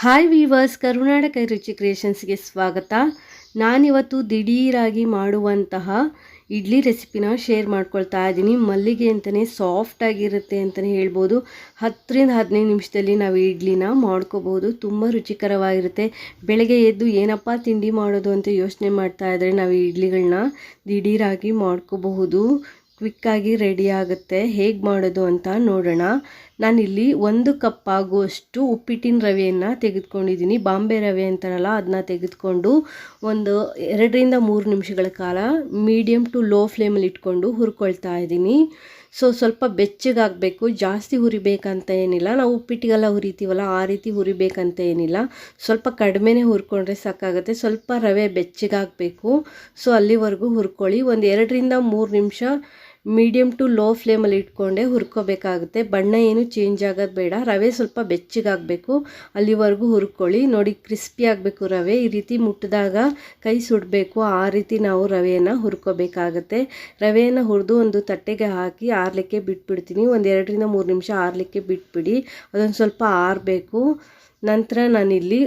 Hi viewers ಕರುನಾಟಕ ರುಚಿ ಕ್ರಿಯೇಷನ್ಸ್ಗೆ ಸ್ವಾಗತ. ನಾನಿವತ್ತು ದಿಢೀರಾಗಿ ಮಾಡುವಂತಹ ಇಡ್ಲಿ ರೆಸಿಪಿನ ಶೇರ್ ಮಾಡ್ಕೊಳ್ತಾ ಇದ್ದೀನಿ. ಮಲ್ಲಿಗೆ ಅಂತಲೇ ಸಾಫ್ಟಾಗಿರುತ್ತೆ ಅಂತಲೇ ಹೇಳ್ಬೋದು. ಹತ್ತರಿಂದ ಹದಿನೈದು ನಿಮಿಷದಲ್ಲಿ ನಾವು ಇಡ್ಲಿನ ಮಾಡ್ಕೋಬೋದು. ತುಂಬ ರುಚಿಕರವಾಗಿರುತ್ತೆ. ಬೆಳಗ್ಗೆ ಎದ್ದು ಏನಪ್ಪ ತಿಂಡಿ ಮಾಡೋದು ಅಂತ ಯೋಚನೆ ಮಾಡ್ತಾ ಇದ್ದರೆ ನಾವು ಇಡ್ಲಿಗಳನ್ನ ದಿಢೀರಾಗಿ ಮಾಡ್ಕೋಬಹುದು. ಕ್ವಿಕ್ಕಾಗಿ ರೆಡಿ ಆಗುತ್ತೆ. ಹೇಗೆ ಮಾಡೋದು ಅಂತ ನೋಡೋಣ. ನಾನಿಲ್ಲಿ ಒಂದು ಕಪ್ ಆಗುವಷ್ಟು ಉಪ್ಪಿಟ್ಟಿನ ರವೆಯನ್ನು ತೆಗೆದುಕೊಂಡಿದ್ದೀನಿ. ಬಾಂಬೆ ರವೆ ಅಂತಾರಲ್ಲ ಅದನ್ನ ತೆಗೆದುಕೊಂಡು ಒಂದು ಎರಡರಿಂದ ಮೂರು ನಿಮಿಷಗಳ ಕಾಲ ಮೀಡಿಯಮ್ ಟು ಲೋ ಫ್ಲೇಮಲ್ಲಿ ಇಟ್ಕೊಂಡು ಹುರ್ಕೊಳ್ತಾ ಇದ್ದೀನಿ. ಸೊ ಸ್ವಲ್ಪ ಬೆಚ್ಚಗಾಗಬೇಕು, ಜಾಸ್ತಿ ಹುರಿಬೇಕಂತ ಏನಿಲ್ಲ. ನಾವು ಉಪ್ಪಿಟ್ಟಿಗೆಲ್ಲ ಹುರಿತೀವಲ್ಲ, ಆ ರೀತಿ ಹುರಿಬೇಕಂತ ಏನಿಲ್ಲ. ಸ್ವಲ್ಪ ಕಡಿಮೆನೇ ಹುರ್ಕೊಂಡ್ರೆ ಸಾಕಾಗುತ್ತೆ. ಸ್ವಲ್ಪ ರವೆ ಬೆಚ್ಚಗಾಗಬೇಕು. ಸೊ ಅಲ್ಲಿವರೆಗೂ ಹುರ್ಕೊಳ್ಳಿ. ಒಂದು ಎರಡರಿಂದ ಮೂರು ನಿಮಿಷ ಮೀಡಿಯಮ್ ಟು ಲೋ ಫ್ಲೇಮಲ್ಲಿ ಇಟ್ಕೊಂಡೆ ಹುರ್ಕೋಬೇಕಾಗುತ್ತೆ. ಬಣ್ಣ ಏನು ಚೇಂಜ್ ಆಗೋದು ಬೇಡ. ರವೆ ಸ್ವಲ್ಪ ಬೆಚ್ಚಗಾಗಬೇಕು. ಅಲ್ಲಿವರೆಗೂ ಹುರ್ಕೊಳ್ಳಿ. ನೋಡಿ, ಕ್ರಿಸ್ಪಿ ಆಗಬೇಕು ರವೆ. ಈ ರೀತಿ ಮುಟ್ಟಿದಾಗ ಕೈ ಸುಡಬೇಕು. ಆ ರೀತಿ ನಾವು ರವೆಯನ್ನು ಹುರ್ಕೋಬೇಕಾಗುತ್ತೆ. ರವೆಯನ್ನು ಹುರಿದು ಒಂದು ತಟ್ಟೆಗೆ ಹಾಕಿ ಆರಲಿಕ್ಕೆ ಬಿಟ್ಬಿಡ್ತೀನಿ. ಒಂದು ಎರಡರಿಂದ ಮೂರು ನಿಮಿಷ ಆರಲಿಕ್ಕೆ ಬಿಟ್ಬಿಡಿ. ಅದೊಂದು ಸ್ವಲ್ಪ ಆರಬೇಕು. ನಂತರ ನಾನಿಲ್ಲಿ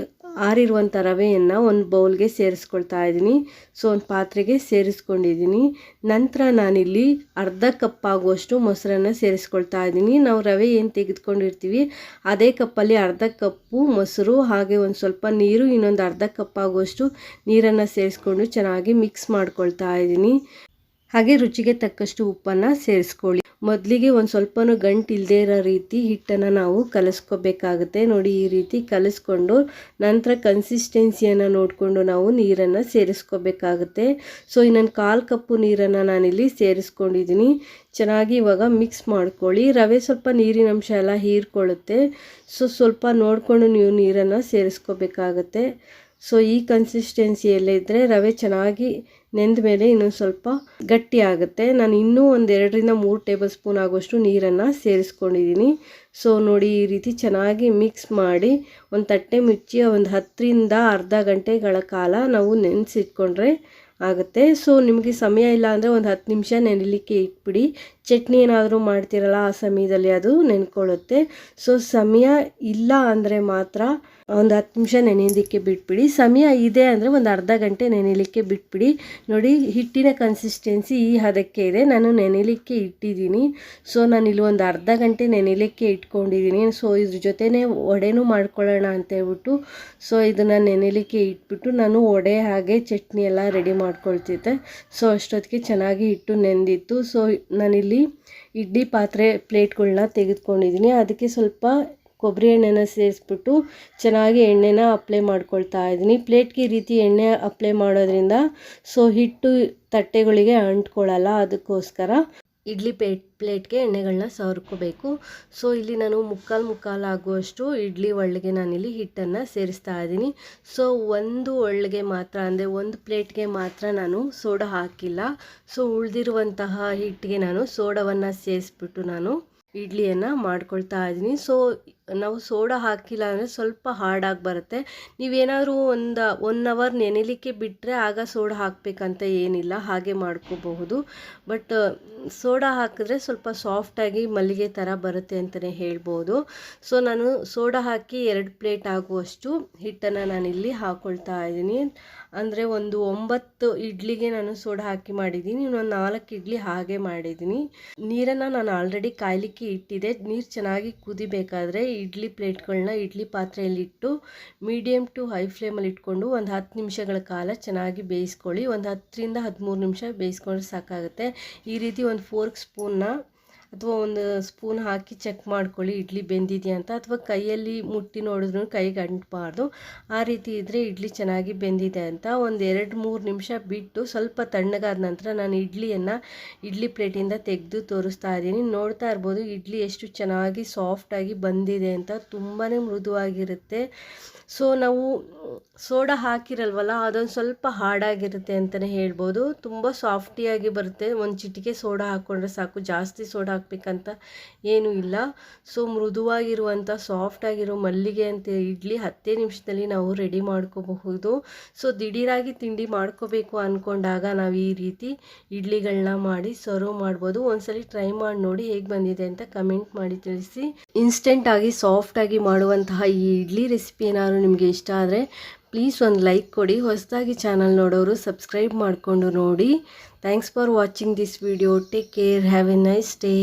ಆರಿರುವಂಥ ರವೆಯನ್ನು ಒಂದು ಬೌಲ್ಗೆ ಸೇರಿಸ್ಕೊಳ್ತಾ ಇದ್ದೀನಿ. ಸೊ ಒಂದು ಪಾತ್ರೆಗೆ ಸೇರಿಸ್ಕೊಂಡಿದ್ದೀನಿ. ನಂತರ ನಾನಿಲ್ಲಿ ಅರ್ಧ ಕಪ್ ಆಗುವಷ್ಟು ಮೊಸರನ್ನು ಸೇರಿಸ್ಕೊಳ್ತಾ ಇದ್ದೀನಿ. ನಾವು ರವೆ ಏನು ತೆಗೆದುಕೊಂಡಿರ್ತೀವಿ, ಅದೇ ಕಪ್ಪಲ್ಲಿ ಅರ್ಧ ಕಪ್ಪು ಮೊಸರು, ಹಾಗೆ ಒಂದು ಸ್ವಲ್ಪ ನೀರು, ಇನ್ನೊಂದು ಅರ್ಧ ಕಪ್ ಆಗುವಷ್ಟು ನೀರನ್ನು ಸೇರಿಸ್ಕೊಂಡು ಚೆನ್ನಾಗಿ ಮಿಕ್ಸ್ ಮಾಡ್ಕೊಳ್ತಾ ಇದ್ದೀನಿ. ಹಾಗೆ ರುಚಿಗೆ ತಕ್ಕಷ್ಟು ಉಪ್ಪನ್ನು ಸೇರಿಸ್ಕೊಳ್ಳಿ. ಮೊದಲಿಗೆ ಒಂದು ಸ್ವಲ್ಪನೂ ಗಂಟು ಇಲ್ಲದೇ ಇರೋ ರೀತಿ ಹಿಟ್ಟನ್ನು ನಾವು ಕಲಿಸ್ಕೋಬೇಕಾಗುತ್ತೆ. ನೋಡಿ, ಈ ರೀತಿ ಕಲಿಸ್ಕೊಂಡು ನಂತರ ಕನ್ಸಿಸ್ಟೆನ್ಸಿಯನ್ನು ನೋಡಿಕೊಂಡು ನಾವು ನೀರನ್ನು ಸೇರಿಸ್ಕೋಬೇಕಾಗುತ್ತೆ. ಸೊ ಇನ್ನೊಂದು ಕಾಲು ಕಪ್ಪು ನೀರನ್ನು ನಾನಿಲ್ಲಿ ಸೇರಿಸ್ಕೊಂಡಿದ್ದೀನಿ. ಚೆನ್ನಾಗಿ ಇವಾಗ ಮಿಕ್ಸ್ ಮಾಡ್ಕೊಳ್ಳಿ. ರವೆ ಸ್ವಲ್ಪ ನೀರಿನ ಅಂಶ ಎಲ್ಲ ಹೀರ್ಕೊಳ್ಳುತ್ತೆ. ಸೊ ಸ್ವಲ್ಪ ನೋಡಿಕೊಂಡು ನೀವು ನೀರನ್ನು ಸೇರಿಸ್ಕೋಬೇಕಾಗುತ್ತೆ. ಸೊ ಈ ಕನ್ಸಿಸ್ಟೆನ್ಸಿಯಲ್ಲೇ ಇದ್ದರೆ ರವೆ ಚೆನ್ನಾಗಿ ನೆಂದ ಮೇಲೆ ಇನ್ನೊಂದು ಸ್ವಲ್ಪ ಗಟ್ಟಿ ಆಗುತ್ತೆ. ನಾನು ಇನ್ನೂ ಒಂದು ಎರಡರಿಂದ ಮೂರು ಟೇಬಲ್ ಸ್ಪೂನ್ ಆಗುವಷ್ಟು ನೀರನ್ನು ಸೇರಿಸ್ಕೊಂಡಿದ್ದೀನಿ. ಸೊ ನೋಡಿ, ಈ ರೀತಿ ಚೆನ್ನಾಗಿ ಮಿಕ್ಸ್ ಮಾಡಿ ಒಂದು ತಟ್ಟೆ ಮುಚ್ಚಿ ಒಂದು ಹತ್ತರಿಂದ ಅರ್ಧ ಗಂಟೆಗಳ ಕಾಲ ನಾವು ನೆನೆಸಿಟ್ಕೊಂಡ್ರೆ ಆಗುತ್ತೆ. ಸೊ ನಿಮಗೆ ಸಮಯ ಇಲ್ಲ ಅಂದರೆ ಒಂದು ಹತ್ತು ನಿಮಿಷ ನೆನಲಿಕ್ಕೆ ಇಟ್ಬಿಡಿ. ಚಟ್ನಿ ಏನಾದರೂ ಮಾಡ್ತಿರಲ್ಲ ಆ ಸಮಯದಲ್ಲಿ ಅದು ನೆನ್ಕೊಳ್ಳುತ್ತೆ. ಸೊ ಸಮಯ ಇಲ್ಲ ಅಂದರೆ ಮಾತ್ರ ಒಂದು ಹತ್ತು ನಿಮಿಷ ನೆನೆಯೋದಕ್ಕೆ ಬಿಟ್ಬಿಡಿ. ಸಮಯ ಇದೆ ಅಂದರೆ ಒಂದು ಅರ್ಧ ಗಂಟೆ ನೆನೆಯಲಿಕ್ಕೆ ಬಿಟ್ಬಿಡಿ. ನೋಡಿ, ಹಿಟ್ಟಿನ ಕನ್ಸಿಸ್ಟೆನ್ಸಿ ಈ ಹದಕ್ಕೆ ಇದೆ. ನಾನು ನೆನೆಯಲಿಕ್ಕೆ ಇಟ್ಟಿದ್ದೀನಿ. ಸೊ ನಾನು ಇಲ್ಲಿ ಒಂದು ಅರ್ಧ ಗಂಟೆ ನೆನೆಯಲಿಕ್ಕೆ ಇಟ್ಕೊಂಡಿದ್ದೀನಿ. ಸೊ ಇದ್ರ ಜೊತೆನೇ ವಡೆನೂ ಮಾಡ್ಕೊಳ್ಳೋಣ ಅಂತ ಹೇಳ್ಬಿಟ್ಟು ಸೊ ಇದನ್ನು ನೆನೆಯಲಿಕ್ಕೆ ಇಟ್ಬಿಟ್ಟು ನಾನು ವಡೆ ಹಾಗೆ ಚಟ್ನಿ ಎಲ್ಲ ರೆಡಿ ಮಾಡ್ಕೊಳ್ತಿದ್ದೆ. ಸೊ ಅಷ್ಟೊತ್ತಿಗೆ ಚೆನ್ನಾಗಿ ಹಿಟ್ಟು ನೆಂದಿತ್ತು. ಸೊ ನಾನಿಲ್ಲಿ ಇಡ್ಲಿ ಪಾತ್ರೆ ಪ್ಲೇಟ್ಗಳನ್ನ ತೆಗೆದುಕೊಂಡಿದ್ದೀನಿ ಅದಕ್ಕೆ ಸ್ವಲ್ಪ ಕೊಬ್ಬರಿ ಎಣ್ಣೆನ ಸೇರಿಸ್ಬಿಟ್ಟು ಚೆನ್ನಾಗಿ ಎಣ್ಣೆನ ಅಪ್ಲೈ ಮಾಡ್ಕೊಳ್ತಾ ಇದ್ದೀನಿ ಪ್ಲೇಟ್ಗೆ ಈ ರೀತಿ ಎಣ್ಣೆ ಅಪ್ಲೈ ಮಾಡೋದ್ರಿಂದ ಸೊ ಹಿಟ್ಟು ತಟ್ಟೆಗಳಿಗೆ ಅಂಟ್ಕೊಳ್ಳಲ್ಲ. ಅದಕ್ಕೋಸ್ಕರ ಇಡ್ಲಿ ಪ್ಲೇಟ್ ಪ್ಲೇಟ್ಗೆ ಎಣ್ಣೆಗಳನ್ನ ಸವರ್ಕೋಬೇಕು. ಸೊ, ಇಲ್ಲಿ ನಾನು ಮುಕ್ಕಾಲು ಮುಕ್ಕಾಲು ಆಗುವಷ್ಟು ಇಡ್ಲಿ ಒಳ್ಳಿಗೆ ನಾನಿಲ್ಲಿ ಹಿಟ್ಟನ್ನು ಸೇರಿಸ್ತಾ ಇದ್ದೀನಿ. ಸೊ, ಒಂದು ಒಳ್ಳಿಗೆ ಮಾತ್ರ, ಅಂದರೆ ಒಂದು ಪ್ಲೇಟ್ಗೆ ಮಾತ್ರ ನಾನು ಸೋಡಾ ಹಾಕಿಲ್ಲ. ಸೊ, ಉಳಿದಿರುವಂತಹ ಹಿಟ್ಟಿಗೆ ನಾನು ಸೋಡವನ್ನು ಸೇರಿಸ್ಬಿಟ್ಟು ನಾನು ಇಡ್ಲಿಯನ್ನು ಮಾಡ್ಕೊಳ್ತಾ ಇದ್ದೀನಿ. ಸೊ ನಾವು ಸೋಡಾ ಹಾಕಿಲ್ಲ ಅಂದರೆ ಸ್ವಲ್ಪ ಹಾರ್ಡಾಗಿ ಬರುತ್ತೆ. ನೀವೇನಾದರೂ ಒಂದು ಒನ್ ಅವರ್ ನೆನೆಲಿಕ್ಕೆ ಬಿಟ್ಟರೆ ಆಗ ಸೋಡಾ ಹಾಕಬೇಕಂತ ಏನಿಲ್ಲ, ಹಾಗೆ ಮಾಡ್ಕೋಬಹುದು. ಬಟ್ ಸೋಡಾ ಹಾಕಿದ್ರೆ ಸ್ವಲ್ಪ ಸಾಫ್ಟಾಗಿ ಮಲ್ಲಿಗೆ ಥರ ಬರುತ್ತೆ ಅಂತಲೇ ಹೇಳ್ಬೋದು. ಸೊ ನಾನು ಸೋಡಾ ಹಾಕಿ ಎರಡು ಪ್ಲೇಟ್ ಆಗುವಷ್ಟು ಹಿಟ್ಟನ್ನು ಇಲ್ಲಿ ಹಾಕ್ಕೊಳ್ತಾ ಇದ್ದೀನಿ. ಅಂದರೆ ಒಂದು ಒಂಬತ್ತು ಇಡ್ಲಿಗೆ ನಾನು ಸೋಡಾ ಹಾಕಿ ಮಾಡಿದ್ದೀನಿ, ಇನ್ನೊಂದು ನಾಲ್ಕು ಇಡ್ಲಿ ಹಾಗೆ ಮಾಡಿದ್ದೀನಿ. ನೀರನ್ನು ನಾನು ಆಲ್ರೆಡಿ ಕಾಯಲಿಕ್ಕೆ ಇಟ್ಟಿದೆ ನೀರು ಚೆನ್ನಾಗಿ ಕುದಿಬೇಕಾದ್ರೆ ಇಡ್ಲಿ ಪ್ಲೇಟ್ಗಳನ್ನ ಇಡ್ಲಿ ಪಾತ್ರೆಯಲ್ಲಿಟ್ಟು ಮೀಡಿಯಮ್ ಟು ಹೈ ಫ್ಲೇಮಲ್ಲಿ ಇಟ್ಕೊಂಡು ಒಂದು ಹತ್ತು ನಿಮಿಷಗಳ ಕಾಲ ಚೆನ್ನಾಗಿ ಬೇಯಿಸ್ಕೊಳ್ಳಿ. ಒಂದು ಹತ್ತರಿಂದ ಹದಿಮೂರು ನಿಮಿಷ ಬೇಯಿಸ್ಕೊಂಡ್ರೆ ಸಾಕಾಗುತ್ತೆ. ಈ ರೀತಿ ಒಂದು ಫೋರ್ಕ್ ಸ್ಪೂನ್ನ ಅಥವಾ ಒಂದು ಸ್ಪೂನ್ ಹಾಕಿ ಚೆಕ್ ಮಾಡ್ಕೊಳ್ಳಿ, ಇಡ್ಲಿ ಬೆಂದಿದೆಯಾ ಅಂತ ಅಥವಾ ಕೈಯಲ್ಲಿ ಮುಟ್ಟಿ ನೋಡಿದ್ರು ಕೈಗೆ ಅಂಟಬಾರ್ದು ಆ ರೀತಿ ಇದ್ದರೆ ಇಡ್ಲಿ ಚೆನ್ನಾಗಿ ಬೆಂದಿದೆ ಅಂತ ಒಂದು ಎರಡು ಮೂರು ನಿಮಿಷ ಬಿಟ್ಟು ಸ್ವಲ್ಪ ತಣ್ಣಗಾದ ನಂತರ ನಾನು ಇಡ್ಲಿಯನ್ನು ಇಡ್ಲಿ ಪ್ಲೇಟಿಂದ ತೆಗೆದು ತೋರಿಸ್ತಾ ಇದ್ದೀನಿ. ನೋಡ್ತಾ ಇರ್ಬೋದು ಇಡ್ಲಿ ಎಷ್ಟು ಚೆನ್ನಾಗಿ ಸಾಫ್ಟಾಗಿ ಬಂದಿದೆ ಅಂತ ತುಂಬಾ ಮೃದುವಾಗಿರುತ್ತೆ. ಸೊ ನಾವು ಸೋಡಾ ಹಾಕಿರಲ್ವಲ್ಲ, ಅದೊಂದು ಸ್ವಲ್ಪ ಹಾರ್ಡಾಗಿರುತ್ತೆ ಅಂತಲೇ ಹೇಳ್ಬೋದು. ತುಂಬ ಸಾಫ್ಟಿಯಾಗಿ ಬರುತ್ತೆ. ಒಂದು ಚಿಟಿಕೆ ಸೋಡಾ ಹಾಕ್ಕೊಂಡ್ರೆ ಸಾಕು, ಜಾಸ್ತಿ ಸೋಡಾ ಹಾಕಬೇಕಂತ ಏನೂ ಇಲ್ಲ. ಸೊ ಮೃದುವಾಗಿರುವಂಥ ಸಾಫ್ಟಾಗಿರೋ ಮಲ್ಲಿಗೆ ಅಂತ ಇಡ್ಲಿ ಹತ್ತೇ ನಿಮಿಷದಲ್ಲಿ ನಾವು ರೆಡಿ ಮಾಡ್ಕೋಬಹುದು. ಸೊ ದಿಢೀರಾಗಿ ತಿಂಡಿ ಮಾಡ್ಕೋಬೇಕು ಅಂದ್ಕೊಂಡಾಗ ನಾವು ಈ ರೀತಿ ಇಡ್ಲಿಗಳನ್ನ ಮಾಡಿ ಸರ್ವ್ ಮಾಡ್ಬೋದು. ಒಂದ್ಸಲಿ ಟ್ರೈ ಮಾಡಿ ನೋಡಿ ಹೇಗೆ ಬಂದಿದೆ ಅಂತ ಕಮೆಂಟ್ ಮಾಡಿ ತಿಳಿಸಿ. ಇನ್ಸ್ಟೆಂಟಾಗಿ ಸಾಫ್ಟಾಗಿ ಮಾಡುವಂತಹ ಈ ಇಡ್ಲಿ ರೆಸಿಪಿ ಏನಾದ್ರು ನಿಮಗೆ ಇಷ್ಟ ಆದರೆ ಪ್ಲೀಸ್ ಒಂದು ಲೈಕ್ ಕೊಡಿ. ಹೊಸದಾಗಿ ಚಾನಲ್ ನೋಡೋರು ಸಬ್ಸ್ಕ್ರೈಬ್ ಮಾಡಿಕೊಂಡು ನೋಡಿ. Thanks for watching this video take care have a nice day